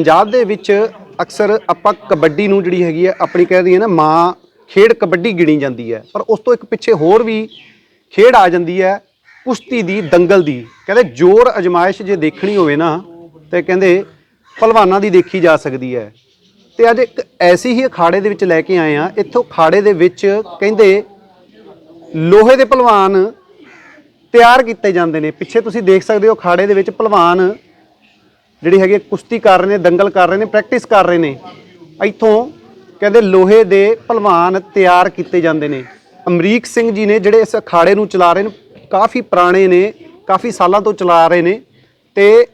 ਪੰਜਾਬ ਦੇ ਵਿੱਚ ਅਕਸਰ ਆਪਾਂ ਕਬੱਡੀ ਨੂੰ ਜਿਹੜੀ ਹੈਗੀ ਹੈ ਆਪਣੀ ਕਹਿ ਦਈਏ ਨਾ, ਮਾਂ ਖੇਡ ਕਬੱਡੀ ਗਿਣੀ ਜਾਂਦੀ ਹੈ। ਪਰ ਉਸ ਤੋਂ ਇੱਕ ਪਿੱਛੇ ਹੋਰ ਵੀ ਖੇਡ ਆ ਜਾਂਦੀ ਹੈ, ਕੁਸ਼ਤੀ ਦੀ, ਦੰਗਲ ਦੀ। ਕਹਿੰਦੇ ਜ਼ੋਰ ਅਜਮਾਇਸ਼ ਜੇ ਦੇਖਣੀ ਹੋਵੇ ਨਾ, ਤੇ ਕਹਿੰਦੇ ਪਹਿਲਵਾਨਾਂ ਦੀ ਦੇਖੀ ਜਾ ਸਕਦੀ ਹੈ। ਤੇ ਅੱਜ ਇੱਕ ਐਸੀ ਹੀ ਅਖਾੜੇ ਦੇ ਵਿੱਚ ਲੈ ਕੇ ਆਏ ਆ ਇੱਥੋਂ ਅਖਾੜੇ ਦੇ ਵਿੱਚ ਕਹਿੰਦੇ ਲੋਹੇ ਦੇ ਪਹਿਲਵਾਨ ਤਿਆਰ ਕੀਤੇ ਜਾਂਦੇ ਨੇ। ਪਿੱਛੇ ਤੁਸੀਂ ਦੇਖ ਸਕਦੇ ਹੋ ਅਖਾੜੇ ਦੇ ਵਿੱਚ ਪਹਿਲਵਾਨ ਜਿਹੜੀ ਹੈਗੇ ਕੁਸ਼ਤੀ ਕਰ ਰਹੇ ਨੇ, ਦੰਗਲ ਕਰ ਰਹੇ ਨੇ ਪ੍ਰੈਕਟਿਸ ਕਰ ਰਹੇ ਨੇ। ਇੱਥੋਂ ਕਹਿੰਦੇ ਲੋਹੇ ਦੇ ਭਲਵਾਨ ਤਿਆਰ ਕੀਤੇ ਜਾਂਦੇ ਨੇ। ਅਮਰੀਕ ਸਿੰਘ ਜੀ ਨੇ ਜਿਹੜੇ ਇਸ ਅਖਾੜੇ ਨੂੰ ਚਲਾ ਰਹੇ ਨੇ, ਕਾਫੀ ਪੁਰਾਣੇ ਨੇ, ਕਾਫੀ ਸਾਲਾਂ ਤੋਂ ਚਲਾ ਰਹੇ ਨੇ। ਤੇ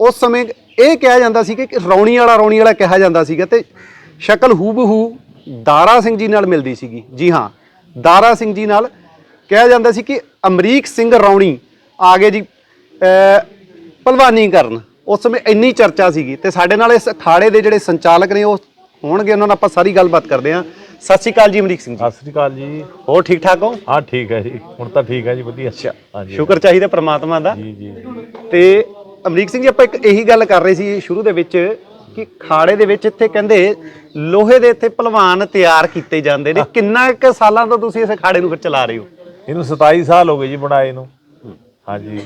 ਉਸ ਸਮੇਂ ਇਹ ਕਿਹਾ ਜਾਂਦਾ ਸੀ ਕਿ ਰੌਣੀ ਵਾਲਾ ਰੌਣੀ ਵਾਲਾ ਕਿਹਾ ਜਾਂਦਾ ਸੀਗਾ ਤੇ ਸ਼ਕਲ ਹੂਬਹੂ ਦਾਰਾ ਸਿੰਘ ਜੀ ਨਾਲ ਮਿਲਦੀ ਸੀਗੀ। ਜੀ ਹਾਂ, ਦਾਰਾ ਸਿੰਘ ਜੀ ਨਾਲ ਕਿਹਾ ਜਾਂਦਾ ਸੀ ਕਿ ਅਮਰੀਕ ਸਿੰਘ ਰੌਣੀ ਆ ਗਏ ਜੀ ਭਲਵਾਨੀ ਕਰਨ। ਉਸ ਸਮੇਂ ਇੰਨੀ ਚਰਚਾ ਸੀਗੀ ਤੇ ਸਾਡੇ ਨਾਲ ਇਸ ਅਖਾੜੇ ਦੇ ਜਿਹੜੇ ਸੰਚਾਲਕ ਨੇ ਉਹ ਹੋਣਗੇ ਉਹਨਾਂ ਨਾਲ ਆਪਾਂ ਸਾਰੀ ਗੱਲਬਾਤ ਕਰਦੇ ਹਾਂ। ਸਤਿ ਸ਼੍ਰੀ ਅਕਾਲ ਜੀ ਅਮਰੀਕ ਸਿੰਘ ਜੀ। ਸਤਿ ਸ੍ਰੀ ਅਕਾਲ ਜੀ। ਹੋਰ ਠੀਕ ਠਾਕ ਹੋ? ਹਾਂ ਠੀਕ ਹੈ ਜੀ। ਹੁਣ ਤਾਂ ਠੀਕ ਹੈ ਜੀ ਵਧੀਆ। ਹਾਂਜੀ। ਸ਼ੁਕਰ ਚਾਹੀਦਾ ਪ੍ਰਮਾਤਮਾ ਦਾ। ਜੀ ਜੀ। ਤੇ ਅਮਰੀਕ ਸਿੰਘ ਜੀ ਆਪਾਂ ਇੱਕ ਇਹੀ ਗੱਲ ਕਰ ਰਹੇ ਸੀ ਸ਼ੁਰੂ ਦੇ ਵਿੱਚ ਕਿ ਖਾੜੇ ਦੇ ਵਿੱਚ ਇੱਥੇ ਕਹਿੰਦੇ ਲੋਹੇ ਦੇ ਇੱਥੇ ਪਹਿਲਵਾਨ ਤਿਆਰ ਕੀਤੇ ਜਾਂਦੇ ਨੇ। ਕਿੰਨਾ ਕੁ ਸਾਲਾਂ ਤੋਂ ਤੁਸੀਂ ਇਸ ਅਖਾੜੇ ਨੂੰ ਫਿਰ ਚਲਾ ਰਹੇ ਹੋ? ਇਹਨੂੰ 27 ਸਾਲ ਹੋ ਗਏ ਜੀ ਬਣਾਏ ਨੂੰ। ਹਾਂਜੀ।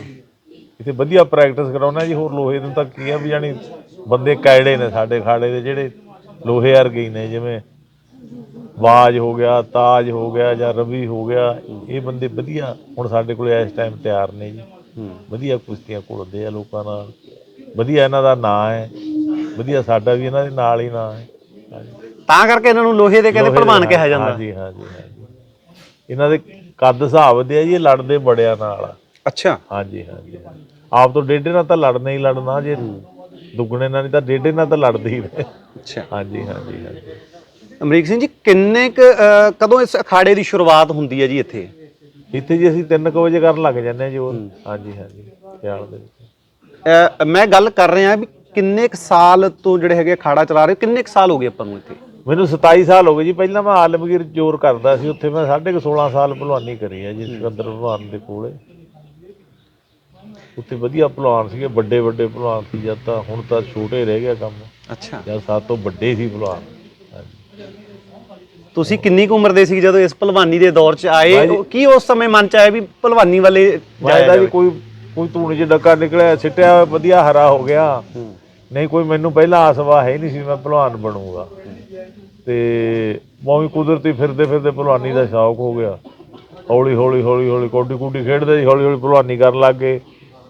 ਇੱਥੇ ਵਧੀਆ ਪ੍ਰੈਕਟਿਸ ਕਰਾਉਣਾ ਜੀ ਹੋਰ ਲੋਹੇ ਨੂੰ ਤਾਂ ਕੀ ਆ ਵੀ ਜਾਨੀ ਬੰਦੇ ਕੈੜੇ ਨੇ ਸਾਡੇ ਖਾੜੇ ਦੇ ਜਿਹੜੇ ਲੋਹੇ ਵਰਗੇ ਨੇ ਜਿਵੇਂ ਬਾਜ ਹੋ ਗਿਆ ਤਾਜ ਹੋ ਗਿਆ ਜਾਂ ਰਵੀ ਹੋ ਗਿਆ ਇਹ ਬੰਦੇ ਵਧੀਆ ਹੁਣ ਸਾਡੇ ਕੋਲ ਇਸ ਟਾਈਮ ਤਿਆਰ ਨੇ ਜੀ। ਵਧੀਆ ਕੁਸ਼ਤੀਆਂ ਘੁਲਦੇ ਆ ਲੋਕਾਂ ਨਾਲ ਵਧੀਆ ਇਹਨਾਂ ਦਾ ਨਾਂ ਹੈ ਵਧੀਆ ਸਾਡਾ ਵੀ ਇਹਨਾਂ ਦੇ ਨਾਲ ਹੀ ਨਾਂ ਹੈ। ਤਾਂ ਕਰਕੇ ਇਹਨਾਂ ਨੂੰ ਲੋਹੇ ਦੇ ਕਹਿੰਦੇ ਨਾਲ, ਕਿਹਾ ਜਾਂਦਾ। ਹਾਂਜੀ ਹਾਂਜੀ ਇਹਨਾਂ ਦੇ ਕੱਦ ਹਿਸਾਬ ਦੇ ਆ ਜੀ ਇਹ ਲੜਦੇ ਬੜਿਆਂ ਨਾਲ। ਅੱਛਾ। ਹਾਂਜੀ ਹਾਂਜੀ। ਆਪ ਤੋਂ ਡੇਢੇ ਨਾਲ ਤਾਂ ਲੜਨਾ ਹੀ ਲੜਨਾ ਜੇ ਦੁੱਗਣੇ ਨਾਲ ਨਹੀਂ ਤਾਂ ਡੇਢੇ ਨਾਲ ਤਾਂ ਲੜਦੇ ਹੀ ਨੇ ਅੱਛਾ। ਹਾਂਜੀ ਹਾਂਜੀ ਹਾਂਜੀ। ਅਮਰੀਕ ਸਿੰਘ ਜੀ ਕਿੰਨੇ ਕੁ ਕਦੋਂ ਇਸ ਅਖਾੜੇ ਦੀ ਸ਼ੁਰੂਆਤ ਹੁੰਦੀ ਹੈ ਜੀ ਇੱਥੇ? ਇੱਥੇ ਜੀ ਅਸੀਂ 3 ਵਜੇ ਕਰਨ ਲੱਗ ਜਾਂਦੇ ਹਾਂ ਜੀ ਉਹ ਹਾਂਜੀ ਹਾਂਜੀ ਖਿਆਲ ਦੇ ਵਿੱਚ। ਮੈਂ ਗੱਲ ਕਰ ਰਿਹਾ ਵੀ ਕਿੰਨੇ ਕੁ ਸਾਲ ਤੋਂ ਜਿਹੜੇ ਹੈਗੇ ਅਖਾੜਾ ਚਲਾ ਰਹੇ ਕਿੰਨੇ ਕੁ ਸਾਲ ਹੋ ਗਏ ਆਪਾਂ ਨੂੰ ਇੱਥੇ? ਮੈਨੂੰ 27 ਸਾਲ ਹੋ ਗਏ ਜੀ ਪਹਿਲਾਂ ਮੈਂ ਆਲਮਗੀਰ ਜ਼ੋਰ ਕਰਦਾ ਸੀ ਉੱਥੇ ਮੈਂ ਸਾਢੇ ਕੁ 16 ਸਾਲ ਭਲਵਾਨੀ ਕਰੀ ਹੈ ਜੀ ਸਿਕੰਦਰ ਭਲਵਾਨ ਦੇ ਕੋਲੇ। ਉੱਥੇ ਵਧੀਆ ਭਲਵਾਨ ਸੀਗੇ ਵੱਡੇ ਵੱਡੇ ਭਲਵਾਨ ਸੀ ਜਦ ਤਾਂ ਹੁਣ ਤਾਂ ਛੋਟੇ ਰਹਿ ਗਿਆ ਕੰਮ। ਅੱਛਾ। ਜਦ ਸਾਡੇ ਤੋਂ ਵੱਡੇ ਸੀ ਭਲਵਾਨ। ਤੁਸੀਂ ਕਿੰਨੀ ਕੁ ਉਮਰ ਦੇ ਸੀ ਜਦੋਂ ਇਸ ਭਲਵਾਨੀ ਦੇ ਦੌਰ 'ਚ ਆਏ? ਕੀ ਉਸ ਸਮੇਂ ਮਨ 'ਚ ਆਇਆ ਵੀ ਭਲਵਾਨੀ ਵਾਲੇ ਜਾਇਆ ਵਾਇਦਾ ਵੀ ਜਾਵੇ? ਕੋਈ ਕੋਈ ਧੂਣੀ 'ਚ ਡੱਕਾ ਨਿਕਲਿਆ ਸਿੱਟਿਆ ਹੋਇਆ ਵਧੀਆ ਹਰਾ ਹੋ ਗਿਆ। ਨਹੀਂ ਕੋਈ ਮੈਨੂੰ ਪਹਿਲਾਂ ਆਸਵਾ ਹੈ ਨਹੀਂ ਸੀ ਮੈਂ ਭਲਵਾਨ ਬਣੂੰਗਾ। ਤੇ ਮੈਂ ਵੀ ਕੁਦਰਤੀ ਫਿਰਦੇ ਫਿਰਦੇ ਭਲਵਾਨੀ ਦਾ ਸ਼ੌਕ ਹੋ ਗਿਆ। ਹੌਲੀ ਹੌਲੀ ਹੌਲੀ ਹੌਲੀ ਕੋਡੀ ਕੁੱਡੀ ਖੇਡਦੇ ਸੀ ਹੌਲੀ ਹੌਲੀ ਭਲਵਾਨੀ ਕਰਨ ਲੱਗ ਗਏ।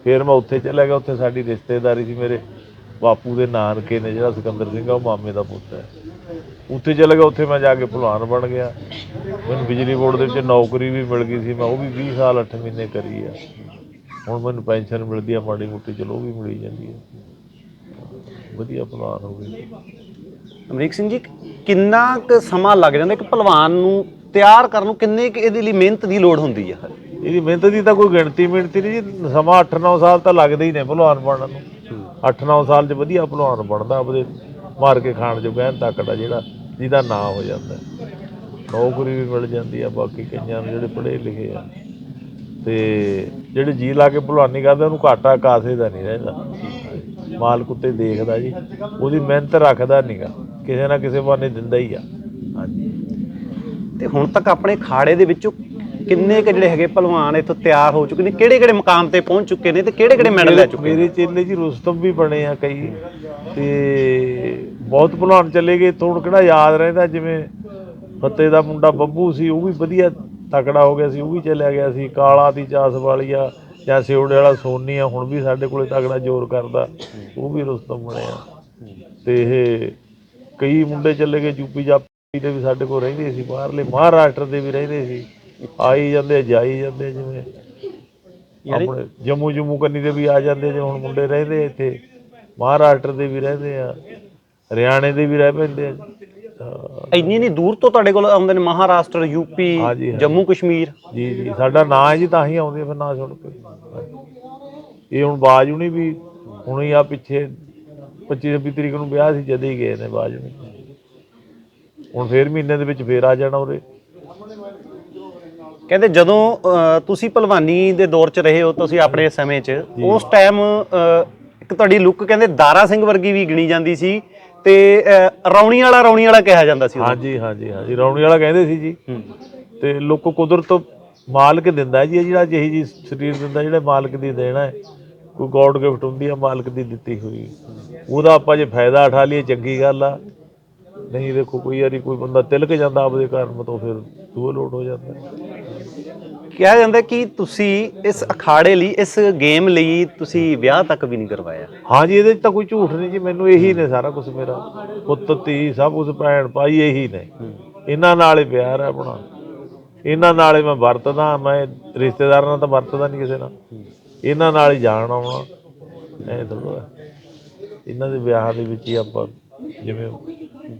ਫਿਰ ਮੈਂ ਉੱਥੇ ਚਲਾ ਗਿਆ, ਉੱਥੇ ਸਾਡੀ ਰਿਸ਼ਤੇਦਾਰੀ ਸੀ ਮੇਰੇ ਬਾਪੂ ਦੇ ਨਾਨਕੇ ਨੇ, ਜਿਹੜਾ ਸਿਕੰਦਰ ਸਿੰਘ ਆ, ਉਹ ਮਾਮੇ ਦਾ ਪੁੱਤ ਹੈ। ਉੱਥੇ ਚਲਾ ਗਿਆ, ਉੱਥੇ ਮੈਂ ਜਾ ਕੇ ਭਲਵਾਨ ਬਣ ਗਿਆ। ਮੈਨੂੰ ਬਿਜਲੀ ਬੋਰਡ ਦੇ ਵਿੱਚ ਨੌਕਰੀ ਵੀ ਮਿਲ ਗਈ ਸੀ, ਮੈਂ ਉਹ ਵੀ 20 ਸਾਲ 8 ਮਹੀਨੇ ਕਰੀ ਆ। ਹੁਣ ਮੈਨੂੰ ਪੈਨਸ਼ਨ ਮਿਲਦੀ ਆ, ਮਾੜੀ ਮੋਟੀ ਚਲੋ ਉਹ ਵੀ ਮਿਲੀ ਜਾਂਦੀ ਹੈ ਵਧੀਆ ਭਲਵਾਨ ਹੋ ਗਏ। ਅਮਰੀਕ ਸਿੰਘ ਜੀ, ਕਿੰਨਾ ਕੁ ਸਮਾਂ ਲੱਗ ਜਾਂਦਾ ਇੱਕ ਭਲਵਾਨ ਨੂੰ ਤਿਆਰ ਕਰਨ ਨੂੰ, ਕਿੰਨੇ ਕੁ ਇਹਦੇ ਲਈ ਮਿਹਨਤ ਦੀ ਲੋੜ ਹੁੰਦੀ ਆ? ਇਹਦੀ ਮਿਹਨਤ ਦੀ ਤਾਂ ਕੋਈ ਗਿਣਤੀ ਮਿਹਨਤੀ ਨਹੀਂ ਜੀ। ਸਮਾਂ 8-9 ਸਾਲ ਤਾਂ ਲੱਗਦੇ ਹੀ ਨੇ ਭਲਵਾਨ ਬਣਨ ਨੂੰ। 8-9 ਸਾਲ 'ਚ ਵਧੀਆ ਭਲਵਾਨ ਬਣਦਾ ਆਪਦੇ ਮਾਰ ਕੇ ਖਾਣ ਜੋਗਾ ਤਕੜਾ ਜਿਹੜਾ ਜਿਹਦਾ ਨਾਂ ਹੋ ਜਾਂਦਾ। ਨੌਕਰੀ ਵੀ ਮਿਲ ਜਾਂਦੀ ਆ ਬਾਕੀ ਕਈਆਂ ਨੂੰ ਜਿਹੜੇ ਪੜ੍ਹੇ ਲਿਖੇ ਆ। ਤੇ ਜਿਹੜੇ ਜੀ ਲਾ ਕੇ ਭਲਵਾਨੀ ਕਰਦੇ ਉਹਨੂੰ ਘਾਟਾ ਕਾਸੇ ਦਾ ਨਹੀਂ ਰਹਿੰਦਾ। ਮਾਲਕ ਉੱਤੇ ਦੇਖਦਾ ਜੀ ਉਹਦੀ ਮਿਹਨਤ ਰੱਖਦਾ ਨਹੀਂਗਾ ਕਿਸੇ ਨਾ ਕਿਸੇ ਬਹਾਨੇ ਦਿੰਦਾ ਹੀ ਆ। ਹਾਂਜੀ। ਤੇ ਹੁਣ ਤੱਕ ਆਪਣੇ ਖਾੜੇ ਦੇ ਵਿੱਚੋਂ ਕਿੰਨੇ ਕੁ ਜਿਹੜੇ ਹੈਗੇ ਭਲਵਾਨ ਇੱਥੋਂ ਤਿਆਰ ਹੋ ਚੁੱਕੇ ਨੇ ਕਿਹੜੇ ਕਿਹੜੇ ਮੁਕਾਮ ਤੇ ਪਹੁੰਚ ਚੁੱਕੇ ਨੇ ਤੇ ਕਿਹੜੇ ਕਿਹੜੇ ਮੈਡਲ ਲੈ ਚੁੱਕੇ ਨੇ? ਮੇਰੇ ਚੇਲੇ ਜੀ ਰੁਸਤਮ ਵੀ ਬਣੇ ਆ ਕਈ ਤੇ ਬਹੁਤ ਭਲਵਾਨ ਚਲੇ ਗਏ। ਤੋਂ ਕਿਹੜਾ ਯਾਦ ਰਹਿੰਦਾ ਜਿਵੇਂ ਫੱਤੇ ਦਾ ਮੁੰਡਾ ਬੱਬੂ ਸੀ ਉਹ ਵੀ ਵਧੀਆ ਤਕੜਾ ਹੋ ਗਿਆ ਸੀ ਉਹ ਵੀ ਚਲਿਆ ਗਿਆ ਸੀ। ਕਾਲਾ ਦੀ ਚਾਸ ਵਾਲੀਆ ਜਾਂ ਸਿਉੜੇ ਵਾਲਾ ਸੋਨੀ ਆ ਹੁਣ ਵੀ ਸਾਡੇ ਕੋਲੇ ਤਕੜਾ ਜ਼ੋਰ ਕਰਦਾ। ਉਹ ਵੀ ਰੁਸਤਮ ਬਣਿਆ ਤੇ ਇਹ ਕਈ ਮੁੰਡੇ ਚਲੇ ਗਏ ਯੂਪੀ ਜਾਪੀ ਦੇ ਵੀ ਸਾਡੇ ਕੋਲ ਰਹਿੰਦੇ ਸੀ ਬਾਹਰਲੇ ਮਹਾਰਾਸ਼ਟਰ ਦੇ ਵੀ ਰਹਿੰਦੇ ਸੀ। ਆਈ ਜਾਂਦੇ ਜਾਈ ਜਾਂਦੇ ਜਿਵੇਂ। ਆਪਣੇ ਜੰਮੂ ਜੰਮੂ ਕੰਨੀ ਦੇ ਵੀ ਆ ਜਾਂਦੇ ਜੇ ਹੁਣ ਮੁੰਡੇ ਰਹਿੰਦੇ ਇੱਥੇ। ਮਹਾਰਾਸ਼ਟਰ ਦੇ ਵੀ ਰਹਿੰਦੇ ਆ ਹਰਿਆਣੇ ਦੇ ਵੀ ਰਹਿ ਪੈਂਦੇ ਆ। ਇੰਨੀ ਨਹੀਂ ਦੂਰ ਤੋਂ ਤੁਹਾਡੇ ਕੋਲ ਆਉਂਦੇ ਨੇ ਮਹਾਰਾਸ਼ਟਰ ਯੂਪੀ। ਜੰਮੂ ਕਸ਼ਮੀਰ? ਜੀ ਜੀ। ਸਾਡਾ ਨਾਂ ਹੈ ਜੀ ਤਾਂ ਹੀ ਆਉਂਦੇ ਫਿਰ ਨਾਂ ਸੁਣ ਕੇ। ਇਹ ਹੁਣ ਬਾਜ ਹੁਣੀ ਵੀ ਹੁਣ ਹੀ ਆ ਪਿੱਛੇ 25 26 ਤਰੀਕ ਨੂੰ ਵਿਆਹ ਸੀ ਜਦੇ ਹੀ ਗਏ ਨੇ ਬਾਜ ਹੁਣ ਫੇਰ ਮਹੀਨੇ ਦੇ ਵਿੱਚ ਫੇਰ ਆ ਜਾਣਾ ਉਰੇ। ਕਹਿੰਦੇ ਜਦੋਂ ਅਹ, ਤੁਸੀਂ ਭਲਵਾਨੀ ਦੇ ਦੌਰ 'ਚ ਰਹੇ ਹੋ ਤੁਸੀਂ ਆਪਣੇ ਸਮੇਂ 'ਚ ਉਸ ਟਾਈਮ ਇੱਕ ਤੁਹਾਡੀ ਲੁੱਕ ਕਹਿੰਦੇ ਦਾਰਾ ਸਿੰਘ ਵਰਗੀ ਵੀ ਗਿਣੀ ਜਾਂਦੀ ਸੀ ਤੇ ਅਹ, ਰੌਣੀ ਵਾਲਾ ਰੌਣੀ ਵਾਲਾ ਕਿਹਾ ਜਾਂਦਾ ਸੀ। ਹਾਂਜੀ ਹਾਂਜੀ ਹਾਂਜੀ ਰੌਣੀ ਵਾਲਾ ਕਹਿੰਦੇ ਸੀ ਜੀ। ਤੇ ਲੋਕੋ ਕੁਦਰਤ ਮਾਲਕ ਦਿੰਦਾ ਹੈ ਜੀ ਇਹ ਜਿਹੜਾ ਜਿਹੀ ਜੀ ਸਰੀਰ ਦਿੰਦਾ ਜਿਹੜਾ ਮਾਲਕ ਦੀ ਦੇਣਾ ਹੈ। ਕੋਈ ਗੋਡ ਗਿਫਟ ਹੁੰਦੀ ਹੈ ਮਾਲਕ ਦੀ ਦਿੱਤੀ ਹੋਈ। ਉਹਦਾ ਆਪਾਂ ਜੇ ਫਾਇਦਾ ਉਠਾ ਲਈਏ ਚੰਗੀ ਗੱਲ ਆ। ਨਹੀਂ ਦੇਖੋ ਕੋਈ ਵਾਰੀ ਕੋਈ ਬੰਦਾ ਤਿਲਕ ਜਾਂਦਾ ਆਪਦੇ ਕਾਰਨ ਤੋਂ ਫਿਰ ਦੂਰ ਲੋਟ ਹੋ ਜਾਂਦਾ। ਕਿਹਾ ਜਾਂਦਾ ਕਿ ਤੁਸੀਂ ਇਸ ਅਖਾੜੇ ਲਈ, ਇਸ ਗੇਮ ਲਈ ਤੁਸੀਂ ਵਿਆਹ ਤੱਕ ਵੀ ਨਹੀਂ ਕਰਵਾਇਆ। ਹਾਂਜੀ, ਇਹਦੇ 'ਚ ਤਾਂ ਕੋਈ ਝੂਠ ਨਹੀਂ ਜੀ, ਮੈਨੂੰ ਇਹੀ ਨੇ ਸਾਰਾ ਕੁਝ ਮੇਰਾ। ਪੁੱਤ, ਧੀ, ਸਭ ਕੁਝ ਭੈਣ, ਭਾਈ ਇਹੀ ਨੇ। ਇਹਨਾਂ ਨਾਲ ਹੀ ਪਿਆਰ ਹੈ ਆਪਣਾ। ਇਹਨਾਂ ਨਾਲ ਹੀ ਮੈਂ ਵਰਤਦਾ, ਮੈਂ ਰਿਸ਼ਤੇਦਾਰਾਂ ਨਾਲ ਤਾਂ ਵਰਤਦਾ ਨਹੀਂ ਕਿਸੇ ਨਾਲ। ਇਹਨਾਂ ਨਾਲ ਹੀ ਜਾਣ ਆਉਣਾ, ਐ ਤਾਂ ਇਹਨਾਂ ਦੇ ਵਿਆਹ ਦੇ ਵਿੱਚ ਹੀ ਆਪਾਂ ਜਿਵੇਂ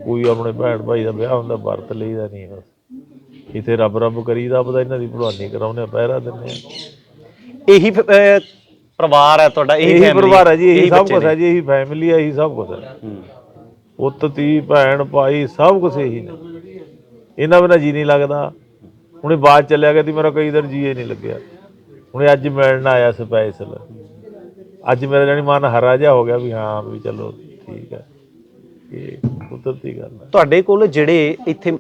ਕੋਈ ਆਪਣੇ ਭੈਣ ਭਾਈ ਦਾ ਵਿਆਹ ਹੁੰਦਾ, ਵਰਤ ਲਈਦਾ ਨਹੀਂ ਬਸ। ਇੱਥੇ ਰੱਬ ਰੱਬ ਕਰੀਦਾ ਆਪਦਾ ਇਹਨਾਂ ਦੀ ਭਲਵਾਨੀ ਕਰਾਉਂਦੇ ਆ ਪਹਿਰਾ ਦਿੰਦੇ ਆ ਇਹੀ ਫ- ਅਹ, ਪਰਿਵਾਰ ਹੈ ਤੁਹਾਡਾ ਇਹੀ ਇਹੀ family, ਪਰਿਵਾਰ ਹੈ ਜੀ ਇਹੀ ਸਭ ਬੱਚੇ ਕੁਝ। ਹੈ ਜੀ ਇਹੀ ਫੈਮਿਲੀ ਹੈ ਇਹੀ ਸਭ ਕੁਝ ਹੈ। ਹੂੰ। ਪੁੱਤ ਧੀ ਭੈਣ ਭਾਈ ਸਭ ਕੁਝ ਇਹੀ ਨੇ। ਇਹਨਾਂ ਬਿਨਾਂ ਜੀ ਨਹੀਂ ਲੱਗਦਾ। ਹੁਣੇ ਬਾਅਦ ਚੱਲਿਆ ਗਿਆ ਸੀ ਮੇਰਾ ਕਈ ਦਿਨ ਜੀਏ ਨਹੀਂ ਲੱਗਿਆ। ਹੁਣੇ ਅੱਜ ਮਿਲਣ ਆਇਆ ਸਪੈਸ਼ਲ ਅੱਜ ਮੇਰਾ ਜਾਨੀ ਮਨ ਹਰਾ ਜਿਹਾ ਹੋ ਗਿਆ ਵੀ ਹਾਂ ਵੀ ਚਲੋ ਠੀਕ ਹੈ। ਇਹ ਕੁਦਰਤੀ ਗੱਲ ਹੈ। ਤੁਹਾਡੇ ਕੋਲ ਜਿਹੜੇ ਇੱਥੇ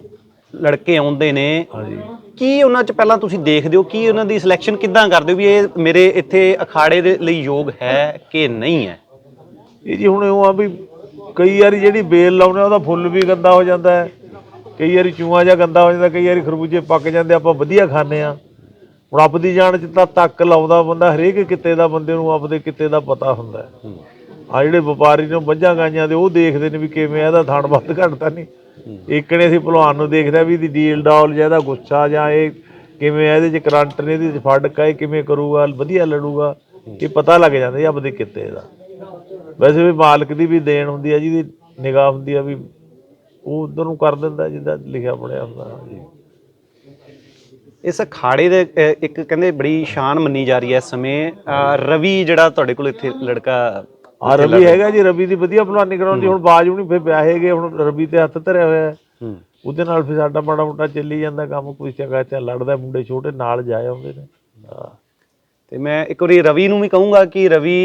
ਲੜਕੇ ਆਉਂਦੇ ਨੇ। ਹਾਂਜੀ। ਕੀ ਉਹਨਾਂ ਚ ਪਹਿਲਾਂ ਤੁਸੀਂ ਦੇਖਦੇ ਹੋ? ਕੀ ਉਹਨਾਂ ਦੀ ਸਿਲੈਕਸ਼ਨ ਕਿੱਦਾਂ ਕਰਦੇ ਹੋ ਵੀ ਇਹ ਮੇਰੇ ਇੱਥੇ ਅਖਾੜੇ ਦੇ ਲਈ ਯੋਗ ਹੈ ਕਿ ਨਹੀਂ ਹੈ? ਇਹ ਜੀ ਹੁਣ ਉਹ ਆ ਵੀ ਕਈ ਵਾਰੀ ਜਿਹੜੀ ਬੇਲ ਲਾਉਨੇ ਉਹਦਾ ਫੁੱਲ ਵੀ ਗੰਦਾ ਹੋ ਜਾਂਦਾ ਹੈ। ਕਈ ਵਾਰੀ ਚੂਹਾ ਜਿਹਾ ਗੰਦਾ ਹੋ ਜਾਂਦਾ ਕਈ ਵਾਰੀ ਖਰਬੂਜੇ ਪੱਕ ਜਾਂਦੇ ਆਪਾਂ ਵਧੀਆ ਖਾਂਦੇ ਆ। ਹੁਣ ਆਪਦੀ ਜਾਣ ਚ ਤਾਂ ਤੱਕ ਲਾਉਂਦਾ ਬੰਦਾ ਹਰੇਕ ਕਿੱਤੇ ਦਾ ਬੰਦੇ ਨੂੰ ਆਪਦੇ ਕਿੱਤੇ ਦਾ ਪਤਾ ਹੁੰਦਾ ਆ ਜਿਹੜੇ ਵਪਾਰੀ ਨੇ ਮੱਝਾਂ ਗਾਈਆਂ ਦੇ ਉਹ ਦੇਖਦੇ ਨੇ ਵੀ ਕਿਵੇਂ ਇਹਦਾ ਥਣ ਵੱਧ ਘਟਦਾ ਨਹੀਂ। ਇੱਕਨੇ ਅਸੀਂ ਭਲਵਾਨ ਨੂੰ ਦੇਖਦਾ ਵੀ ਇਹਦੀ ਡੀਲ ਡਾਲ ਜਾਂ ਇਹਦਾ ਗੁੱਸਾ ਜਾਂ ਇਹ ਕਿਵੇਂ ਆ, ਇਹਦੇ ਚ ਕਰੰਟ ਨੇ ਇਹਦੇ ਚ ਫੜਕ ਆ ਇਹ ਕਿਵੇਂ ਕਰੂਗਾ ਵਧੀਆ ਲੜੂਗਾ ਇਹ ਪਤਾ ਲੱਗ ਜਾਂਦਾ ਜੀ ਆਪਦੇ ਕਿੱਤੇ ਦਾ। ਵੈਸੇ ਵੀ ਮਾਲਕ ਦੀ ਵੀ ਦੇਣ ਹੁੰਦੀ ਆ ਜਿਹਦੀ ਨਿਗਾਹ ਹੁੰਦੀ ਆ ਵੀ ਉਹ ਉਧਰ ਨੂੰ ਕਰ ਦਿੰਦਾ ਜਿੱਦਾਂ ਲਿਖਿਆ ਪੜਿਆ ਹੁੰਦਾ ਜੀ। ਇਸ ਅਖਾੜੇ ਦੇ ਇੱਕ ਕਹਿੰਦੇ ਬੜੀ ਸ਼ਾਨ ਮੰਨੀ ਜਾ ਰਹੀ ਹੈ ਇਸ ਸਮੇਂ। ਅਹ, ਰਵੀ ਜਿਹੜਾ ਤੁਹਾਡੇ ਕੋਲ ਇੱਥੇ ਲੜਕਾ ਆ ਰਵੀ ਹੈਗਾ ਜੀ ਰਵੀ ਦੀ ਵਧੀਆ ਭਲਵਾਨੀ ਕਰਾਉਂਦੀ ਹੁਣ ਬਾਜ ਹੁਣੀ ਫਿਰ ਵਿਆਹੇ ਗਏ ਹੁਣ ਰਵੀ ਤੇ ਹੱਥ ਧਰਿਆ ਹੋਇਆ ਹੈ। ਹੂੰ। ਉਹਦੇ ਨਾਲ ਫਿਰ ਸਾਡਾ ਮਾੜਾ ਮੋਟਾ ਚੱਲੀ ਜਾਂਦਾ ਕੰਮ ਕੋਈ ਜਗ੍ਹਾ ਤੇ ਲੜਦਾ ਮੁੰਡੇ ਛੋਟੇ ਨਾਲ ਜਾ ਆਉਂਦੇ ਨੇ। ਹਾਂ। ਤੇ ਮੈਂ ਇੱਕ ਵਾਰੀ ਰਵੀ ਨੂੰ ਵੀ ਕਹੂੰਗਾ ਕਿ ਰਵੀ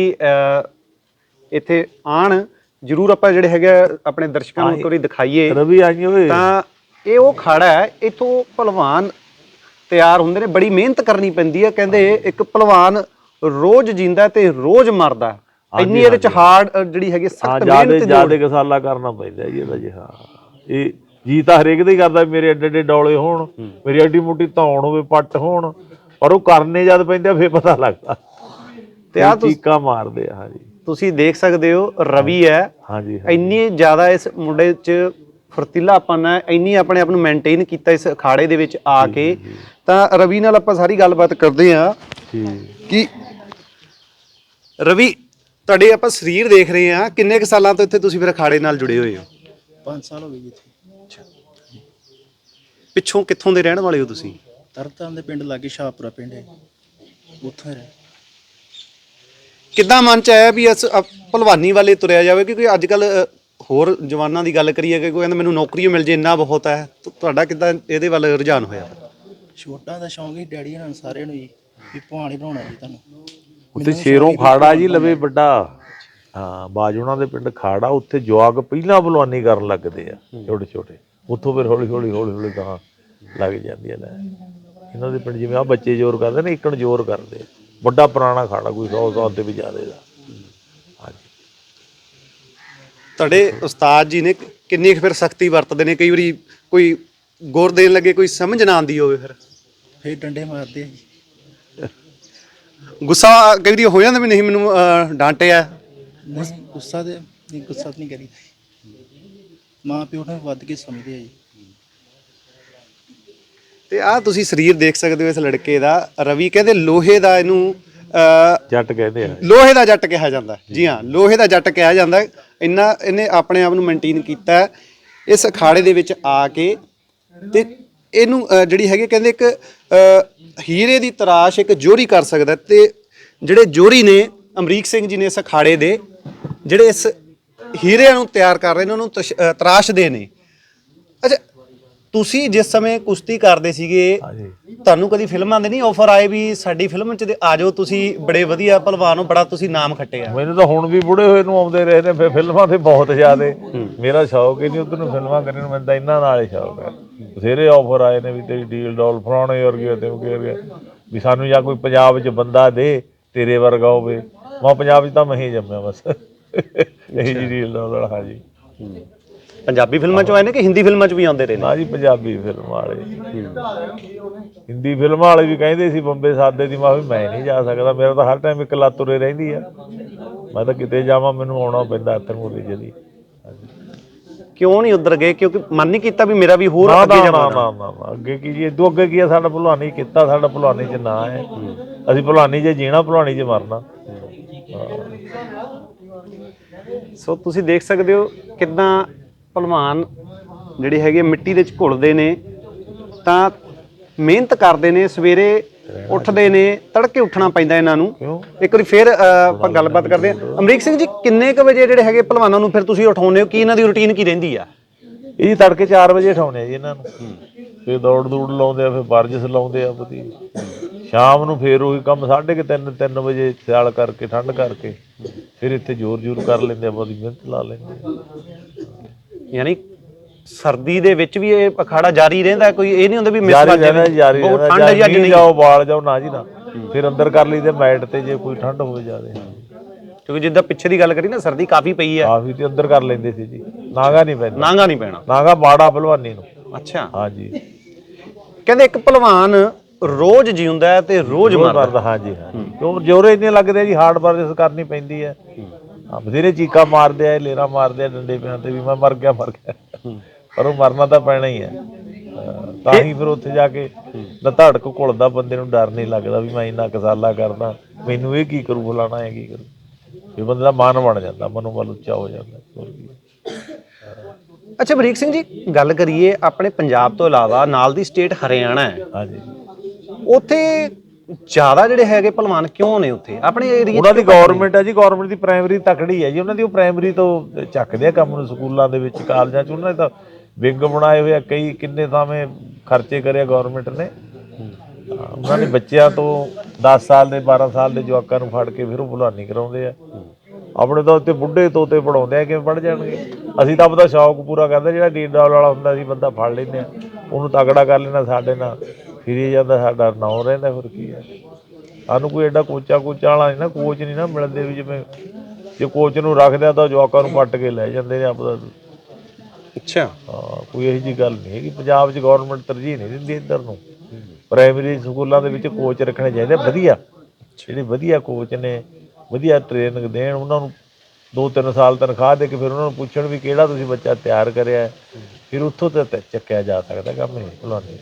ਇੱਥੇ ਆਣ ਜਰੂਰ ਆਪਾਂ ਜਿਹੜੇ ਹੈਗੇ ਆਪਣੇ ਦਰਸ਼ਕਾਂ ਨੂੰ ਇੱਕ ਵਾਰੀ ਦਿਖਾਈਏ। ਰਵੀ ਆਈ ਓਏ। ਤਾਂ ਇਹ ਉਹ ਖਾੜਾ ਹੈ ਇਥੋਂ ਪਹਿਲਵਾਨ ਤਿਆਰ ਹੁੰਦੇ ਨੇ ਬੜੀ ਮਿਹਨਤ ਕਰਨੀ ਪੈਂਦੀ ਹੈ। ਕਹਿੰਦੇ ਇੱਕ ਪਹਿਲਵਾਨ ਰੋਜ਼ ਜਿੰਦਾ ਤੇ ਰੋਜ਼ ਮਰਦਾ। ਇੰਨੀ ਇਹਦੇ ਚ ਹਾਰਡ ਜਿਹੜੀ ਹੈਗੀ ਸਖਤ ਮਿਹਨਤ ਜਿਆਦੇ ਕਸਾਲਾ ਕਰਨਾ ਪੈਂਦਾ ਜੀ ਇਹਦਾ ਜੀ ਹਾਂ। ਇਹ ਜੀ ਤਾਂ ਹਰੇਕ ਦੇ ਕਰਦਾ ਮੇਰੇ ਐਡੇ ਐਡੇ ਡੌਲੇ ਹੋਣ ਮੇਰੀ ਐਡੀ ਮੋਟੀ ਧੌਣ ਹੋਵੇ ਪੱਟ ਹੋਣ ਪਰ ਉਹ ਕਰਨੇ ਜਦ ਪੈਂਦੇ ਆ ਫੇਰ ਪਤਾ ਲੱਗਦਾ। ਤੇ ਇਹ ਚੀਕਾਂ ਮਾਰਦੇ ਆ ਹਾਂਜੀ। ਤੁਸੀਂ ਦੇਖ ਸਕਦੇ ਹੋ ਰਵੀ ਹੈ। ਹਾਂਜੀ ਇੰਨੀ ਜ਼ਿਆਦਾ ਇਸ ਮੁੰਡੇ 'ਚ ਫੁਰਤੀਲਾਪਨ ਹੈ ਇੰਨੀ ਆਪਣੇ ਆਪ ਨੂੰ ਮੇਨਟੇਨ ਕੀਤਾ ਇਸ ਅਖਾੜੇ ਦੇ ਵਿੱਚ ਆ ਕੇ। ਤਾਂ ਰਵੀ ਨਾਲ ਆਪਾਂ ਸਾਰੀ ਗੱਲਬਾਤ ਕਰਦੇ ਠੀਕ ਕਿ ਰਵੀ ਤੁਹਾਡੇ ਆਪਾਂ ਸਰੀਰ ਦੇਖ ਰਹੇ ਹਾਂ ਕਿੰਨੇ ਕੁ ਸਾਲਾਂ ਤੋਂ ਇੱਥੇ ਤੁਸੀਂ ਫਿਰ ਅਖਾੜੇ ਨਾਲ ਜੁੜੇ ਹੋਏ ਹੋ? 5 ਸਾਲ ਹੋ ਗਏ ਜੀ ਇੱਥੇ। ਪਿੱਛੋਂ ਕਿੱਥੋਂ ਦੇ ਰਹਿਣ ਵਾਲੇ ਹੋ ਤੁਸੀਂ? ਤਰਨਤਾਰਨ ਦੇ ਪਿੰਡ ਲਾਗੇ ਸ਼ਾਹਪੁਰਾ ਪਿੰਡ ਹੈ। ਉੱਥੋਂ ਰਹਿ। ਕਿੱਦਾਂ ਮਨ ਚ ਆਇਆ ਵੀ ਇਸ ਅ, ਭਲਵਾਨੀ ਵਾਲੇ ਤੁਰਿਆ ਜਾਵੇ? ਕਿਉਂਕਿ ਅੱਜ ਕੱਲ ਹੋਰ ਜਵਾਨਾਂ ਦੀ ਗੱਲ ਕਰੀਏ ਕਿ ਕੋਈ ਕਹਿੰਦਾ ਮੈਨੂੰ ਨੌਕਰੀ ਮਿਲ ਜੇ ਇੰਨਾ ਬਹੁਤ ਹੈ। ਤੁ- ਤੁਹਾਡਾ ਕਿੱਦਾਂ ਇਹਦੇ ਵੱਲ ਰੁਝਾਨ ਹੋਇਆ? ਛੋਟਾ ਦਾ ਸ਼ੌਂਕ ਹੀ ਡੈਡੀ ਇਹਨਾਂ ਨੂੰ ਸਾਰਿਆਂ ਨੂੰ ਜੀ ਵੀ ਪਹਾੜੀ ਬਣਾਉਣਾ ਜੀ ਤੁਹਾਨੂੰ। ਉੱਥੇ ਸ਼ੇਰੋਂ ਖਾੜਾ ਜੀ ਲਵੇ ਵੱਡਾ। ਹਾਂ ਬਾਜੂਣਾ ਦੇ ਪਿੰਡ ਖਾੜਾ ਉੱਥੇ ਜਵਾਕ ਪਹਿਲਾਂ ਬਲਵਾਨੀ ਕਰਨ ਲੱਗਦੇ ਆ ਛੋਟੇ ਛੋਟੇ। ਉੱਥੋਂ ਫਿਰ ਹੌਲੀ ਹੌਲੀ ਹੌਲੀ ਹੌਲੀ ਗਾਂ ਲੱਗ ਜਾਂਦੀ ਆ ਲੈ ਇਹਨਾਂ ਦੇ ਪਿੰਡ ਜਿਵੇਂ ਆ ਬੱਚੇ ਜ਼ੋਰ ਕਰਦੇ ਨੇ ਇੱਕਣ ਜ਼ੋਰ ਕਰਦੇ। ਵੱਡਾ ਪੁਰਾਣਾ ਖਾੜਾ ਕੋਈ 100 ਸਾਲ ਤੇ ਵੀ ਜ਼ਿਆਦੇ ਦਾ। ਹਾਂਜੀ। ਤੁਹਾਡੇ ਉਸਤਾਦ ਜੀ ਨੇ ਕਿੰਨੀ ਕੁ ਫਿਰ ਸਖਤੀ ਵਰਤਦੇ ਨੇ? ਕਈ ਵਾਰੀ ਕੋਈ ਗੁਰ ਦੇਣ ਲੱਗੇ ਕੋਈ ਸਮਝ ਨਾ ਆਉਂਦੀ ਹੋਵੇ ਫਿਰ। ਫੇਰ ਡੰਡੇ ਮਾਰਦੇ ਆ ਜੀ। ਗੁੱਸਾ ਕਈ ਵਾਰੀ ਹੋ ਜਾਂਦਾ ਵੀ ਨਹੀਂ ਮੈਨੂੰ ਅਹ, ਡਾਂਟਿਆ ਨਹੀਂ ਗੁੱਸਾ ਤੇ ਨਹੀਂ ਗੁੱਸਾ ਤਾਂ ਨਹੀਂ ਕਰੀਦਾ ਮਾਂ ਪਿਓ ਨੂੰ ਵੱਧ ਕੇ ਸਮਝਦੇ ਆ ਜੀ ਤੇ ਆ ਤੁਸੀਂ ਸਰੀਰ ਦੇਖ ਸਕਦੇ ਹੋ ਇਸ ਲੜਕੇ ਦਾ ਰਵੀ ਕਹਿੰਦੇ ਲੋਹੇ ਦਾ ਇਹਨੂੰ ਅਹ, ਜੱਟ ਕਹਿੰਦੇ ਆ ਲੋਹੇ ਦਾ ਜੱਟ ਕਿਹਾ ਜਾਂਦਾ ਹੈ। ਜੀ ਹਾਂ ਲੋਹੇ ਦਾ ਜੱਟ ਕਿਹਾ ਜਾਂਦਾ ਹੈ। ਇੰਨਾ ਇਹਨੇ ਆਪਣੇ ਆਪ ਨੂੰ ਮੇਨਟੇਨ ਕੀਤਾ ਹੈ। ਇਸ ਅਖਾੜੇ ਦੇ ਵਿੱਚ ਆ ਕੇ ਤੇ ਇਹਨੂੰ ਜਿਹੜੀ ਹੈਗੀ ਕਹਿੰਦੇ ਇੱਕ ਹੀਰੇ ਦੀ ਤਰਾਸ਼ ਇੱਕ ਜੋਰੀ ਕਰ ਸਕਦਾ ਹੈ। ਤੇ ਜਿਹੜੇ ਜੋਰੀ ਨੇ ਅਮਰੀਕ ਸਿੰਘ ਜੀ ਨੇ ਇਸ ਅਖਾੜੇ ਦੇ ਜਿਹੜੇ ਇਸ ਹੀਰਿਆਂ ਨੂੰ ਤਿਆਰ ਕਰ ਰਹੇ ਨੇ ਉਹਨਾਂ ਨੂੰ ਤਸ਼- ਅਹ, ਤਰਾਸ਼ਦੇ ਨੇ। ਅੱਛਾ ਤੁਸੀਂ ਜਿਸ ਸਮੇਂ ਕੁਸ਼ਤੀ ਕਰਦੇ ਸੀਗੇ ਤੁਹਾਨੂੰ ਕਦੀ ਫਿਲਮਾਂ ਦੇ ਨਹੀਂ ਆਫਰ ਆਏ ਵੀ ਸਾਡੀ ਫਿਲਮ 'ਚ ਆ ਜਾਓ ਤੁਸੀਂ ਬੜੇ ਵਧੀਆ ਭਲਵਾਨ ਹੋ ਬੜਾ ਤੁਸੀਂ ਨਾਮ ਖੱਟਿਆ। ਮੈਨੂੰ ਤਾਂ ਹੁਣ ਵੀ ਬੁੜੇ ਹੋਏ ਨੂੰ ਆਉਂਦੇ ਰਹੇ ਨੇ ਫਿਰ ਫਿਲਮਾਂ ਤੇ ਬਹੁਤ ਜ਼ਿਆਦੇ। ਮੇਰਾ ਸ਼ੌਕ ਹੀ ਨਹੀਂ ਉਧਰ ਨੂੰ ਫਿਲਮਾਂ ਕਰਨ ਨੂੰ ਮੈਨੂੰ ਤਾਂ ਇਹਨਾਂ ਨਾਲ ਹੀ ਸ਼ੌਕ ਹੈ। ਬਥੇਰੇ ਆਫਰ ਆਏ ਨੇ ਵੀ ਤੇਰੀ ਡੀਲ ਡੋਲ ਫਲਾਣੇ ਵਰਗੇ ਤੇ ਵਰਗੇ ਵੀ ਸਾਨੂੰ ਜਾਂ ਕੋਈ ਪੰਜਾਬ 'ਚ ਬੰਦਾ ਦੇ ਤੇਰੇ ਵਰਗਾ ਹੋਵੇ। ਮੈਂ ਪੰਜਾਬ 'ਚ ਤਾਂ ਮੈਂ ਹੀ ਜੰਮਿਆ ਬਸ। ਇਹ ਜੀ ਡੀਲ ਡੋਲ ਵਾਲਾ ਹਾਂਜੀ। ਪੰਜਾਬੀ ਫਿਲਮਾਂ 'ਚ ਆਏ ਨੇ ਕਿ ਹਿੰਦੀ ਫਿਲਮਾਂ 'ਚ ਵੀ ਆਉਂਦੇ ਰਹੇ ਨੇ? ਨਾ ਜੀ ਪੰਜਾਬੀ ਫਿਲਮ ਵਾਲੇ। ਹਿੰਦੀ ਫਿਲਮ ਵਾਲੇ ਵੀ ਕਹਿੰਦੇ ਸੀ ਬੰਬੇ ਸਾਦੇ ਦੀ ਮਾਂ ਵੀ ਮੈਂ ਨਹੀਂ ਜਾ ਸਕਦਾ। ਮੇਰਾ ਤਾਂ ਹਰ ਟਾਈਮ ਇੱਕ ਲੱਤ ਤੁਰੇ ਰਹਿੰਦੀ ਆ। ਮੈਂ ਤਾਂ ਕਿਤੇ ਜਾਵਾਂ ਮੈਨੂੰ ਆਉਣਾ ਪੈਂਦਾ ਇੱਥੇ ਮੁਰਲੀ ਜਦੀ ਕਿਉਂ ਨਹੀਂ ਉੱਧਰ ਗਏ? ਕਿਉਂਕਿ ਮਨ ਨਹੀਂ ਕੀਤਾ ਵੀ ਮੇਰਾ ਵੀ ਹੋਰ ਨਾ ਅੱਗੇ ਨਾ ਨਾ ਜਾਵਾਂ ਨਾ ਨਾ ਅੱਗੇ ਕੀ ਜੀ? ਇਦੋਂ ਅੱਗੇ ਕੀ ਆ? ਸਾਡਾ ਭਲਵਾਨੀ ਕੀਤਾ ਸਾਡਾ ਭਲਵਾਨੀ ਚ ਨਾ ਹੈ ਅਸੀਂ ਭਲਵਾਨੀ 'ਚ ਜੀਣਾ ਭਲਵਾਨੀ 'ਚ ਮਰਨਾ। ਸੋ ਤੁਸੀਂ ਦੇਖ ਸਕਦੇ ਹੋ ਕਿਦਾਂ ਭਲਵਾਨ ਜਿਹੜੇ ਹੈਗੇ ਮਿੱਟੀ ਦੇ ਵਿੱਚ ਘੁਲਦੇ ਨੇ ਤਾਂ ਮਿਹਨਤ ਕਰਦੇ ਨੇ ਸਵੇਰੇ ਉੱਠਦੇ ਨੇ ਤੜਕੇ ਉੱਠਣਾ ਪੈਂਦਾ ਇਹਨਾਂ ਨੂੰ। ਇੱਕ ਵਾਰੀ ਫੇਰ ਆਪਾਂ ਗੱਲਬਾਤ ਕਰਦੇ ਹਾਂ। ਅਮਰੀਕ ਸਿੰਘ ਜੀ ਕਿੰਨੇ ਕ ਵਜੇ ਜਿਹੜੇ ਹੈਗੇ ਭਲਵਾਨਾਂ ਨੂੰ ਫਿਰ ਤੁਸੀਂ ਉਠਾਉਂਦੇ ਹੋ? ਕੀ ਇਹਨਾਂ ਦੀ ਰੁਟੀਨ ਕੀ ਰਹਿੰਦੀ ਆ? ਇਹ ਜੀ ਤੜਕੇ 4 ਵਜੇ ਉਠਾਉਣੇ ਆ ਜੀ ਇਹਨਾਂ ਨੂੰ। ਫਿਰ ਦੌੜ ਦੂੜ ਲਾਉਂਦੇ ਆ ਫਿਰ ਵਰਜਿਸ਼ ਲਾਉਂਦੇ ਆ ਬਤੀ। ਸ਼ਾਮ ਨੂੰ ਫੇਰ ਉਹੀ ਕੰਮ 3:30 3 ਵਜੇ ਸਿਆਲ ਕਰਕੇ ਠੰਡ ਕਰਕੇ ਫਿਰ ਇੱਥੇ ਜ਼ੋਰ ਜ਼ੋਰ ਕਰ ਲੈਂਦੇ ਆ ਬਹੁਤੀ ਮਿਹਨਤ ਲਾ ਲੈਂਦੇ ਆ। ਯਾਨੀ ਸਰਦੀ ਦੇ ਵਿੱਚ ਵੀ ਇਹ ਅਖਾੜਾ ਜਾਰੀ ਰਹਿੰਦਾ ਕੋਈ ਇਹ ਨਹੀਂ ਹੁੰਦਾ ਵੀ ਮਿਸ ਜਾਰੀ ਵੱਜ ਰਹਿੰਦਾ ਜਾਵੇ ਜਾਰੀ ਬਹੁਤ ਠੰਡ ਹੈ ਜੀ ਅੱਜ ਜਾਂ ਨਹੀਂ? ਜਾਓ ਬਾਲ ਜਾਓ ਨਾ ਜੀ ਨਾ। ਫਿਰ ਅੰਦਰ ਕਰ ਲਈਦੇ ਮੈਟ ਤੇ ਜੇ ਕੋਈ ਠੰਡ ਹੋਵੇ ਜ਼ਿਆਦੇ। ਕਿਉਂਕਿ ਜਿੱਦਾਂ ਪਿੱਛੇ ਦੀ ਗੱਲ ਕਰੀ ਨਾ ਸਰਦੀ ਕਾਫੀ ਪਈ ਆ ਕਾਫੀ ਤੇ ਅੰਦਰ ਕਰ ਲੈਂਦੇ ਸੀ ਜੀ। ਨਾਗਾ ਨਹੀਂ ਪੈਂਦਾ। ਨਾਂਗਾ ਨਹੀਂ ਪੈਣਾ। ਨਾਗਾ ਬਾੜਾ ਭਲਵਾਨੀ ਨੂੰ। ਅੱਛਾ। ਹਾਂਜੀ। ਕਹਿੰਦੇ ਇੱਕ ਭਲਵਾਨ ਰੋਜ਼ ਜਿਉਂਦਾ ਹੈ ਤੇ ਰੋਜ਼ ਮਰਦਾ ਮਰਦਾ ਹਾਂਜੀ ਹਾਂ। ਕਿਉਂ? ਜੋਰੇ ਇੰਨੇ ਲੱਗਦੇ ਆ ਜੀ ਹਾਰਡ ਵਰਜਿਸ ਕਰਨੀ ਪੈਂਦੀ ਹੈ। ਹਾਂ ਬਥੇਰੇ ਚੀਕਾ ਮਾਰਦੇ ਆ ਲੇਰਾ ਮਾਰਦੇ ਆ ਡੰਡੇ ਪਿਆਂ ਤੇ ਵੀ ਮੈਂ ਮਰ ਗਿਆ ਮਰ ਗਿਆ। ਪਰ ਉਹ ਮਰਨਾ ਤਾਂ ਪੈਣਾ ਹੀ ਹੈ। ਤਾਂ ਹੀ ਫਿਰ ਉੱਥੇ ਜਾ ਕੇ ਨਾ ਧੜਕ ਘੁਲਦਾ ਬੰਦੇ ਨੂੰ ਡਰ ਨਹੀਂ ਲੱਗਦਾ ਵੀ ਮੈਂ ਇੰਨਾ ਕਸਾਲਾ ਕਰਦਾ ਮੈਨੂੰ ਇਹ ਕੀ ਕਰੂ ਫਲਾਣਾ ਹੈ ਕੀ ਕਰੂ? ਇਹ ਬੰਦੇ ਦਾ ਮਨ ਬਣ ਜਾਂਦਾ ਮਨੋਬਲ ਉੱਚਾ ਹੋ ਜਾਂਦਾ ਕੀ। ਅੱਛਾ ਬਰੀਕ ਸਿੰਘ ਜੀ ਗੱਲ ਕਰੀਏ ਆਪਣੇ ਪੰਜਾਬ ਤੋਂ ਇਲਾਵਾ ਨਾਲ ਦੀ ਸਟੇਟ ਹਰਿਆਣਾ ਹੈ। ਹਾਂਜੀ। ਉੱਥੇ ਜ਼ਿਆਦਾ ਜਿਹੜੇ ਹੈਗੇ ਭਲਵਾਨ ਕਿਉਂ ਨੇ ਉੱਥੇ? ਆਪਣੇ ਏਰੀਆ ਉਹਨਾਂ ਦੀ ਗਵਰਨਮੈਂਟ ਹੈ ਜੀ ਗਵਰਨਮੈਂਟ ਦੀ ਪ੍ਰਾਇਮਰੀ ਤਕੜੀ ਹੈ ਜੀ। ਉਹਨਾਂ ਦੀ ਉਹ ਪ੍ਰਾਇਮਰੀ ਤੋਂ ਚੱਕਦੇ ਆ ਕੰਮ ਨੂੰ ਸਕੂਲਾਂ ਦੇ ਵਿੱਚ ਕਾਲਜਾਂ 'ਚ। ਉਹਨਾਂ ਨੇ ਤਾਂ ਵਿੰਗ ਬਣਾਏ ਹੋਏ ਆ ਕਈ ਕਿੰਨੇ ਥਾਵੇਂ ਖਰਚੇ ਕਰਿਆ ਗਵਰਨਮੈਂਟ ਨੇ। ਉਹਨਾਂ ਨੇ ਬੱਚਿਆਂ ਤੋਂ 10 ਸਾਲ ਦੇ 12 ਸਾਲ ਦੇ ਜਵਾਕਾਂ ਨੂੰ ਫੜ ਕੇ ਫਿਰ ਉਹ ਭੁਲਾਨੀ ਕਰਾਉਂਦੇ ਆ। ਆਪਣੇ ਤਾਂ ਉੱਤੇ ਬੁੱਢੇ ਤੋਤੇ ਪੜਾਉਂਦੇ ਆ ਕਿਵੇਂ ਪੜ ਜਾਣਗੇ? ਅਸੀਂ ਤਾਂ ਆਪਦਾ ਸ਼ੌਕ ਪੂਰਾ ਕਰਦੇ ਜਿਹੜਾ ਡੀਨ ਡਾਲ ਵਾਲਾ ਹੁੰਦਾ ਸੀ ਬੰਦਾ ਫੜ ਲੈਂਦੇ ਆ। ਉਹਨੂੰ ਤਗੜਾ ਕਰ ਲੈਣਾ ਸਾਡੇ ਨਾਲ। ਫਿਰੀ ਜਾਂਦਾ ਸਾਡਾ ਨਾਂ ਰਹਿੰਦਾ ਫਿਰ ਕੀ ਹੈ। ਸਾਨੂੰ ਕੋਈ ਐਡਾ ਕੋਚਾ ਕੋਚਾ ਵਾਲਾ ਨਹੀਂ ਨਾ ਕੋਚ ਨਹੀਂ ਨਾ ਮਿਲਦੇ ਵੀ ਜਿਵੇਂ ਜੇ ਕੋਚ ਨੂੰ ਰੱਖਦੇ ਤਾਂ ਜਵਾਕਾਂ ਨੂੰ ਪੱਟ ਕੇ ਲੈ ਜਾਂਦੇ ਨੇ ਆਪਦਾ। ਅੱਛਾ। ਹਾਂ, ਕੋਈ ਇਹੋ ਜੀ ਗੱਲ ਨਹੀਂ ਹੈਗੀ। ਪੰਜਾਬ 'ਚ ਗਵਰਨਮੈਂਟ ਤਰਜੀਹ ਨਹੀਂ ਦਿੰਦੀ ਇੱਧਰ ਨੂੰ। ਪ੍ਰਾਇਮਰੀ ਸਕੂਲਾਂ ਦੇ ਵਿੱਚ ਕੋਚ ਰੱਖਣੇ ਚਾਹੀਦੇ ਵਧੀਆ। ਜਿਹੜੇ ਵਧੀਆ ਕੋਚ ਨੇ ਵਧੀਆ ਟ੍ਰੇਨਿੰਗ ਦੇਣ ਉਹਨਾਂ ਨੂੰ 2-3 ਸਾਲ ਤਨਖਾਹ ਦੇ ਕੇ ਫਿਰ ਉਹਨਾਂ ਨੂੰ ਪੁੱਛਣ ਵੀ ਕਿਹੜਾ ਤੁਸੀਂ ਬੱਚਾ ਤਿਆਰ ਕਰਿਆ। ਫਿਰ ਉੱਥੋਂ ਤੇ ਚੱਕਿਆ ਜਾ ਸਕਦਾ ਕੰਮ ਇਹ ਭਲਾਨੇ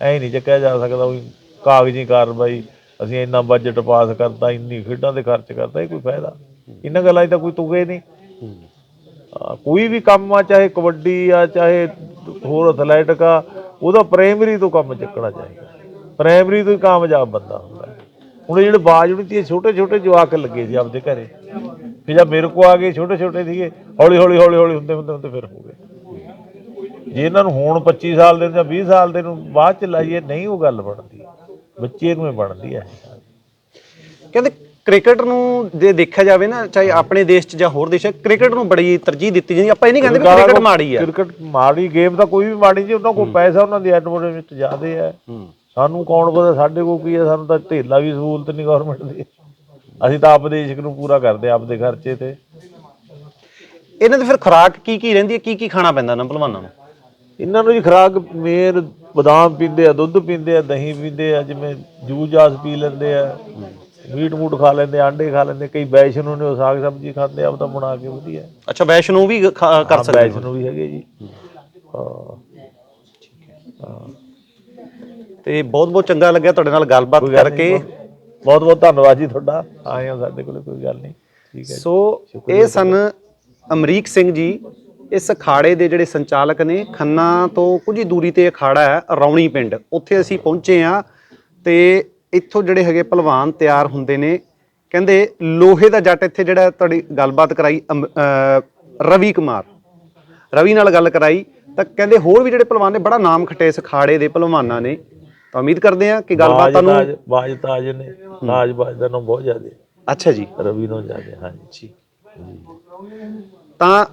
ਐ ਨਹੀਂ ਚੱਕਿਆ ਜਾ ਸਕਦਾ ਉਹ ਕਾਗਜ਼ੀ ਕਾਰਵਾਈ ਅਸੀਂ ਇੰਨਾ ਬਜਟ ਪਾਸ ਕਰਤਾ ਇੰਨੀ ਖੇਡਾਂ ਦੇ ਖਰਚ ਕਰਤਾ ਇਹ ਕੋਈ ਫਾਇਦਾ? ਇਹਨਾਂ ਗੱਲਾਂ 'ਚ ਤਾਂ ਕੋਈ ਤੁਗੇ ਨਹੀਂ। ਕੋਈ ਵੀ ਕੰਮ ਆ ਚਾਹੇ ਕਬੱਡੀ ਆ ਚਾਹੇ ਹੋਰ ਐਥਲੈਟਿਕ ਆ ਉਹਦਾ ਪ੍ਰਾਇਮਰੀ ਤੋਂ ਕੰਮ ਚੱਕਣਾ ਚਾਹੀਦਾ। ਪ੍ਰਾਇਮਰੀ ਤੋਂ ਹੀ ਕਾਮਯਾਬ ਬੰਦਾ ਹੁੰਦਾ। ਹੁਣ ਇਹ ਜਿਹੜੇ ਬਾਜ ਉੜਤੀ ਛੋਟੇ ਛੋਟੇ ਜਵਾਕ ਲੱਗੇ ਸੀ ਆਪਦੇ ਘਰੇ। ਫਿਰ ਜਦ ਮੇਰੇ ਕੋ ਆ ਗਏ ਛੋਟੇ ਛੋਟੇ ਸੀਗੇ ਹੌਲੀ ਹੌਲੀ ਹੌਲੀ ਹੌਲੀ ਹੁੰਦੇ ਹੁੰਦੇ ਹੁੰਦੇ ਫਿਰ ਹੋ ਗਏ। ਜੇ ਇਹਨਾਂ ਨੂੰ ਹੁਣ 25 ਸਾਲ ਦੇ ਜਾਂ 20 ਸਾਲ ਦੇ ਨੂੰ ਬਾਅਦ ਚ ਲਾਈਏ ਨਹੀਂ ਉਹ ਗੱਲ ਬਣਦੀ। ਬੱਚੇ ਨੂੰ ਹੀ ਬਣਦੀ ਹੈ। ਕਹਿੰਦੇ ਕ੍ਰਿਕਟ ਨੂੰ ਜੇ ਦੇਖਿਆ ਜਾਵੇ ਨਾ ਚਾਹੇ ਆਪਣੇ ਦੇਸ਼ 'ਚ ਜਾਂ ਹੋਰ ਦੇਸ਼ਾਂ 'ਚ ਕ੍ਰਿਕਟ ਨੂੰ ਬੜੀ ਤਰਜੀਹ ਦਿੱਤੀ ਜਾਂਦੀ। ਆਪਾਂ ਇਹ ਨਹੀਂ ਕਹਿੰਦੇ ਵੀ ਕ੍ਰਿਕਟ ਮਾੜੀ ਆ ਕ੍ਰਿਕਟ ਮਾੜੀ ਗੇਮ ਤਾਂ ਕੋਈ ਵੀ ਮਾੜੀ ਜੀ ਉਹਨਾਂ ਕੋਲ ਪੈਸਾ ਉਹਨਾਂ ਦੀ ਐਡਵਰਟਾਈਜ਼ਮੈਂਟ ਜ਼ਿਆਦੇ ਹੈ। ਸਾਨੂੰ ਕੌਣ ਪਤਾ ਸਾਡੇ ਕੋਲ ਕੀ ਹੈ? ਸਾਨੂੰ ਤਾਂ ਢੇਲਾ ਵੀ ਸਹੂਲਤ ਨਹੀਂ ਗਵਰਨਮੈਂਟ ਦੀ। ਅਸੀਂ ਤਾਂ ਆਪ ਦੇਸ਼ ਨੂੰ ਪੂਰਾ ਕਰਦੇ ਹਾਂ ਆਪਦੇ ਖਰਚੇ ਤੇ। ਇਹਨਾਂ ਦੀ ਫਿਰ ਖੁਰਾਕ ਕੀ ਕੀ ਰਹਿੰਦੀ ਹੈ? ਕੀ ਕੀ ਖਾਣਾ ਪੈਂਦਾ ਨਾ ਭਲਵਾਨਾਂ ਨੂੰ? ਇਹਨਾਂ ਨੂੰ ਜੀ ਖਰਾਕ ਮੇਰ ਬਦਾਮ ਪੀਂਦੇ ਆ ਦੁੱਧ ਪੀਂਦੇ ਆ ਦਹੀਂ ਪੀਂਦੇ ਆ ਜਿਵੇਂ ਜੂਸ ਜਾਸ ਪੀ ਲੈਂਦੇ ਆ ਮੀਟ ਮੂਟ ਖਾ ਲੈਂਦੇ ਆ, ਅੰਡੇ ਖਾ ਲੈਂਦੇ ਕਈ ਵੈਸ਼ਨੂੰ ਨੇ ਉਹ ਸਾਗ ਸਬਜ਼ੀ ਖਾਂਦੇ ਆ ਉਹ ਤਾਂ ਬਣਾ ਕੇ ਵਧੀਆ। ਅੱਛਾ ਵੈਸ਼ਨੂ ਵੀ ਖਾ- ਕਰ ਸਕਦੇ ਹੋ। ਵੈਸ਼ਨੂੰ ਵੀ ਹੈਗੇ ਜੀ। ਹਾਂ। ਤੇ ਬਹੁਤ ਬਹੁਤ ਚੰਗਾ ਲੱਗਿਆ ਤੁਹਾਡੇ ਨਾਲ ਗੱਲਬਾਤ ਕਰਕੇ। ਬਹੁਤ ਬਹੁਤ ਧੰਨਵਾਦ ਜੀ ਤੁਹਾਡਾ। ਆਏ ਹੋ ਸਾਡੇ ਕੋਲ ਕੋਈ ਗੱਲ ਨਹੀਂ। ਠੀਕ ਹੈ ਸੋ ਇਹ ਸਨ ਅਮਰੀਕ ਸਿੰਘ ਜੀ। ਇਸ ਅਖਾੜੇ ਦੇ ਜਿਹੜੇ ਸੰਚਾਲਕ ਨੇ ਖੰਨਾ ਤੋਂ ਕੁਝ ਹੀ ਦੂਰੀ ਤੇ ਅਖਾੜਾ ਹੈ ਰੌਣੀ ਪਿੰਡ। ਉੱਥੇ ਅਸੀਂ ਪਹੁੰਚੇ ਆ ਤੇ ਇੱਥੋਂ ਜਿਹੜੇ ਹੈਗੇ ਪਹਿਲਵਾਨ ਤਿਆਰ ਹੁੰਦੇ ਨੇ ਕਹਿੰਦੇ ਲੋਹੇ ਦਾ ਜੱਟ ਇੱਥੇ ਜਿਹੜਾ ਤੁਹਾਡੀ ਗੱਲਬਾਤ ਕਰਾਈ ਰਵੀ ਕੁਮਾਰ। ਰਵੀ ਨਾਲ ਗੱਲ ਕਰਾਈ ਤਾਂ ਕਹਿੰਦੇ ਹੋਰ ਵੀ ਜਿਹੜੇ ਪਹਿਲਵਾਨ ਨੇ ਬੜਾ ਨਾਮ ਖੱਟੇ ਇਸ ਅਖਾੜੇ ਦੇ ਪਹਿਲਵਾਨਾਂ ਨੇ। ਤਾਂ ਉਮੀਦ ਕਰਦੇ ਹਾਂ ਕਿ ਗੱਲਬਾਤ ਤੁਹਾਨੂੰ ਬਾਜ ਤਾਜ ਨੇ ਤਾਜ ਬਾਜ ਦਾ ਨਾਮ ਬਹੁਤ ਜ਼ਿਆਦਾ। ਅੱਛਾ ਜੀ। ਰਵੀ ਨੂੰ ਜ਼ਿਆਦਾ ਹਾਂਜੀ। ਤਾਂ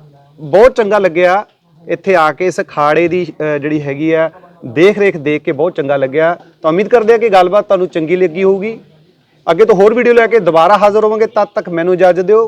ਬਹੁਤ ਚੰਗਾ ਲੱਗਿਆ। ਇੱਥੇ ਆ ਕੇ ਇਸ ਅਖਾੜੇ ਦੀ ਅ, ਜਿਹੜੀ ਹੈਗੀ ਆ ਦੇਖ ਰੇਖ ਦੇਖ ਕੇ ਬਹੁਤ ਚੰਗਾ ਲੱਗਿਆ। ਤਾਂ ਉਮੀਦ ਕਰਦੇ ਹਾਂ ਕਿ ਗੱਲਬਾਤ ਤੁਹਾਨੂੰ ਚੰਗੀ ਲੱਗੀ ਹੋਊਗੀ। ਅੱਗੇ ਤੋਂ ਹੋਰ ਵੀਡੀਓ ਲੈ ਕੇ ਦੁਬਾਰਾ ਹਾਜ਼ਰ ਹੋਵਾਂਗੇ। ਤਦ ਤੱਕ ਮੈਨੂੰ ਇਜਾਜ਼ਤ ਦਿਓ।